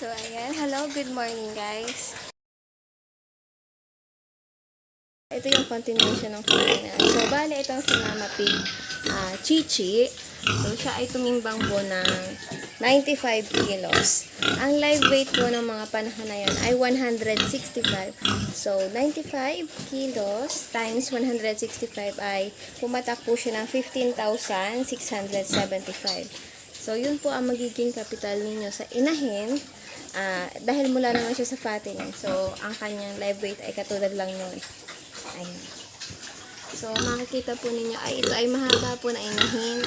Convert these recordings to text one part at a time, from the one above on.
So, ayan. Hello, good morning, guys. Ito yung continuation ng kanina. So, bale, itong si Mama Pig, ah, Chichi. So, siya ay tumimbang po ng 95 kilos. Ang live weight po ng mga panahon na yan ay 165. So, 95 kilos times 165 ay pumatak po siya ng 15,675. So, yun po ang magiging kapital ninyo sa inahin. Ah, dahil mula naman siya sa fattening. So, ang kanyang live weight ay katulad lang nun. Ayan. So, makikita po ninyo, ay ito ay mahaba po na inahin.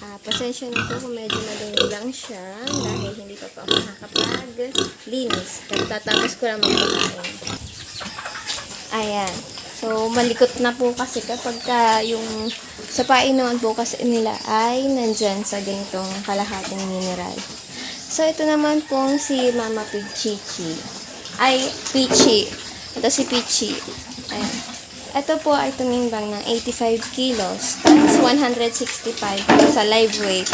Ah, pasensya na po kung medyo madumi lang siya dahil hindi pa po ako nakakapag-linis. Tatapos ko lang magpakain. Ayan. So, malikot na po kasi kapag ka yung sa painuan po kasi nila ay nandyan sa ganitong kalahating mineral. So, ito naman pong si Mama Pichichi. Ay, Pichi. Ito si Pichi. Ayan. Ito po ay tumimbang ng 85 kilos times 165 sa live weight.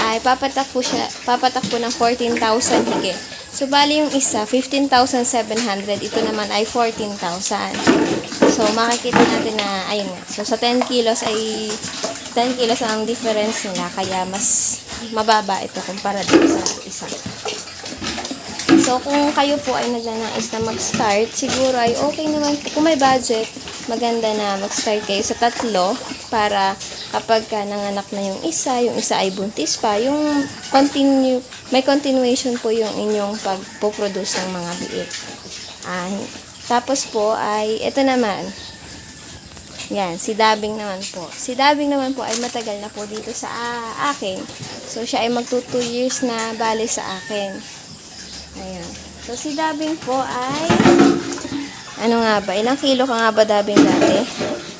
Ay, papatak po siya, papatak po ng 14,000 higit. So, bali yung isa, 15,700. Ito naman ay 14,000. So, makikita natin na, ayun nga. So, sa 10 kilos ay, 10 kilos ang difference nila. Kaya, mas mababa ito kumpara dito sa isa. So, kung kayo po ay nagnanais na mag-start, siguro ay okay naman. Kung may budget, maganda na mag-start kayo sa tatlo para kapag ka nanganak na yung isa, yung isa ay buntis pa, yung continue, may continuation po yung inyong pagpo-produce ng mga biik. Ah, tapos po ay, ito naman, yan, si Dabing naman po. Si Dabing naman po ay matagal na po dito sa ah, akin. So, siya ay magto 2 years na bali sa akin. Ayan. So, si Dabing po ay, ano nga ba, ilang kilo ka nga ba Dabing dati?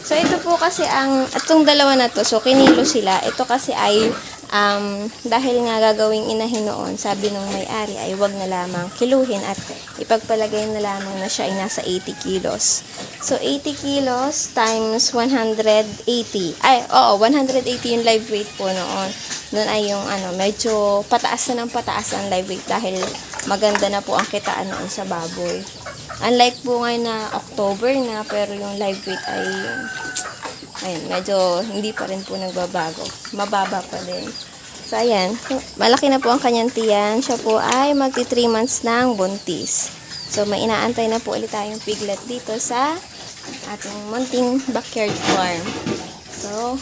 So, ito po kasi ang, itong dalawa na to, so kinilo sila. Ito kasi ay, um, dahil nga gagawing inahin noon, sabi nung may-ari ay wag na lamang kiluhin at ipagpalagay na lamang na siya ay nasa 80 kilos. So, 80 kilos times 180. Ay, oo, 180 yung live weight po noon. Noon ay yung ano, medyo pataas na ng pataas ang live weight dahil maganda na po ang kitaan noon sa baboy. Unlike po ngayon na October na, pero yung live weight ay, ayun, medyo hindi pa rin po nagbabago. Mababa pa din. So, ayan. Malaki na po ang kanyang tiyan. Siya po ay magti 3 months ng buntis. So, may inaantay na po ulit tayong piglet dito sa ating munting backyard farm. So,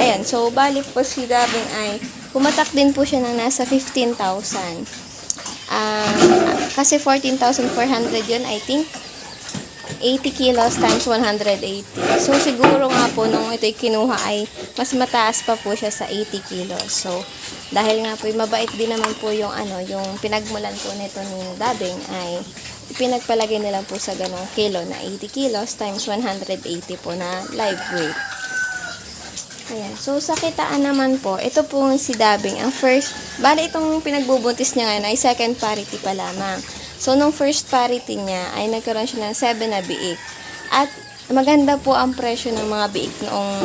ayan. So, balik po si Dabing ay pumatak din po siya ng nasa 15,000. Ah, kasi 14,400 yun, I think. 80 kilos times 180. So, siguro nga po nung ito'y kinuha ay mas mataas pa po siya sa 80 kilos. So, dahil nga po mabait din naman po yung ano, yung pinagmulan po nito ni Dabing ay pinagpalagay nila po sa ganong kilo na 80 kilos times 180 po na live weight. Ayan. So, sa kitaan naman po, ito po si Dabing. Ang first, bali itong pinagbubuntis niya ngayon ay second parity pa lamang. So, nung first parity niya, ay nagkaroon siya ng 7 na biik. At maganda po ang presyo ng mga biik noong,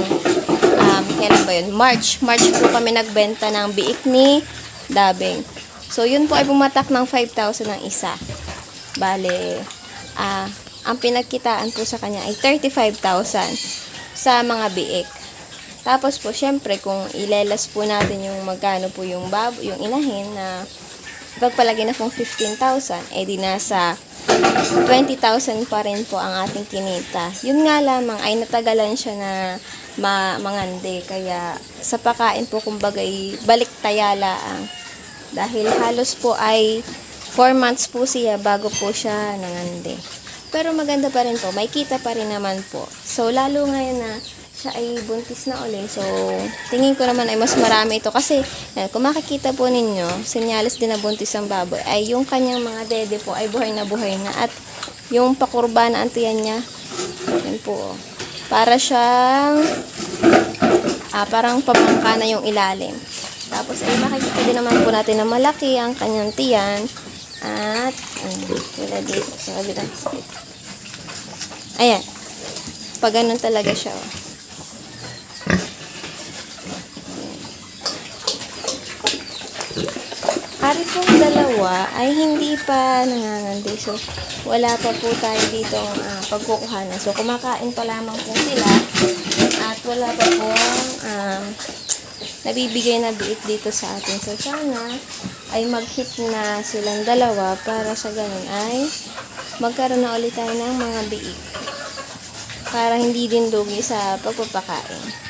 um, kailan ba yun? March. March po kami nagbenta ng biik ni Dabing. So, yun po ay pumatak ng 5,000 ang isa. Bale, ah, ang pinagkitaan po sa kanya ay 35,000 sa mga biik. Tapos po, syempre, kung ilelas po natin yung magkano po yung bab, yung inahin na pagpalagay na pong 15,000, eh di nasa 20,000 pa rin po ang ating kinita. Yun nga lamang ay natagalan siya na ma mangande. Kaya sa pakain po, kumbaga, balik tayala ang dahil halos po ay 4 months po siya bago po siya nangande. Pero maganda pa rin po, may kita pa rin naman po. So, lalo ngayon na siya ay buntis na uli. So, tingin ko naman ay mas marami ito. Kasi, yan, kung makikita po ninyo, senyales din na buntis ang baboy, ay yung kanyang mga dede po ay buhay na buhay na. At yung pakurba na antiyan niya, yan po. oh. Para siyang, ah, parang pamangka na yung ilalim. Tapos, ay makikita din naman po natin na malaki ang kanyang tiyan. At, ano, wala dito. Ayan. Pag ganun talaga siya. Oh. Pong dalawa ay hindi pa nangangandi. So, wala pa po tayo dito uh, pagkukuhanan. So, kumakain pa lamang po sila at wala pa po um, nabibigay na biik dito sa atin. So, sana ay mag-hit na silang dalawa para sa ganun ay magkaroon na ulit tayo ng mga biik para hindi din dugi sa pagpapakain.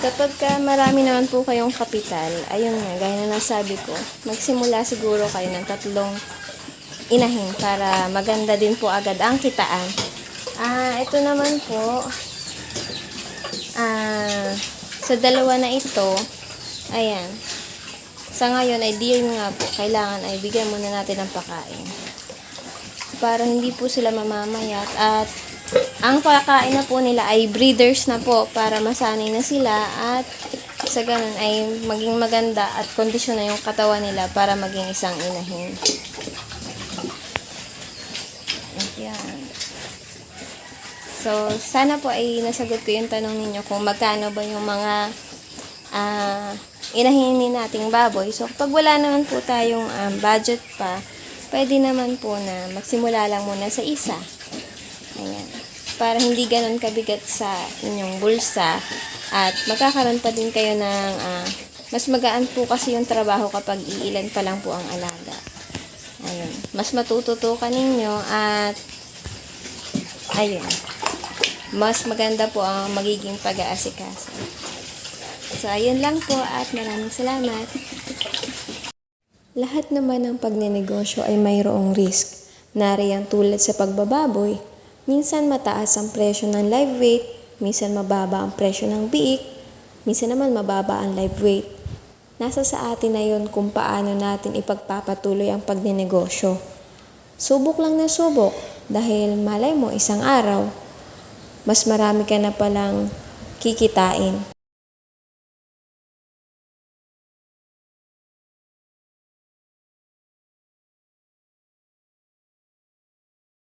Kapag ka marami naman po kayong kapital, ayun nga, gaya na nasabi ko, magsimula siguro kayo ng tatlong inahin para maganda din po agad ang kitaan. Ah, ito naman po, ah, sa dalawa na ito, ayan, sa ngayon ay dear nga po, kailangan ay bigyan muna natin ng pakain. Para hindi po sila mamamayat at ang pakain na po nila ay breeders na po para masanay na sila at sa ganun ay maging maganda at kondisyon na yung katawan nila para maging isang inahin. Ayan. So, sana po ay nasagot ko yung tanong ninyo kung magkano ba yung mga ah inahinin nating baboy. So, kapag wala naman po tayong um, budget pa, pwede naman po na magsimula lang muna sa isa. Para hindi ganun kabigat sa inyong bulsa at magkakaroon pa din kayo ng ah, mas magaan po kasi yung trabaho kapag iilan pa lang po ang alaga. Ayun. Mas matututukan ninyo at ayun. Mas maganda po ang magiging pag-aasikaso. So, ayun lang po at maraming salamat. Lahat naman ng pagnenegosyo ay mayroong risk. Nariyan tulad sa pagbababoy, minsan mataas ang presyo ng live weight, minsan mababa ang presyo ng biik, minsan naman mababa ang live weight. Nasa sa atin na yun kung paano natin ipagpapatuloy ang pagnenegosyo. Subok lang na subok dahil malay mo isang araw, mas marami ka na palang kikitain.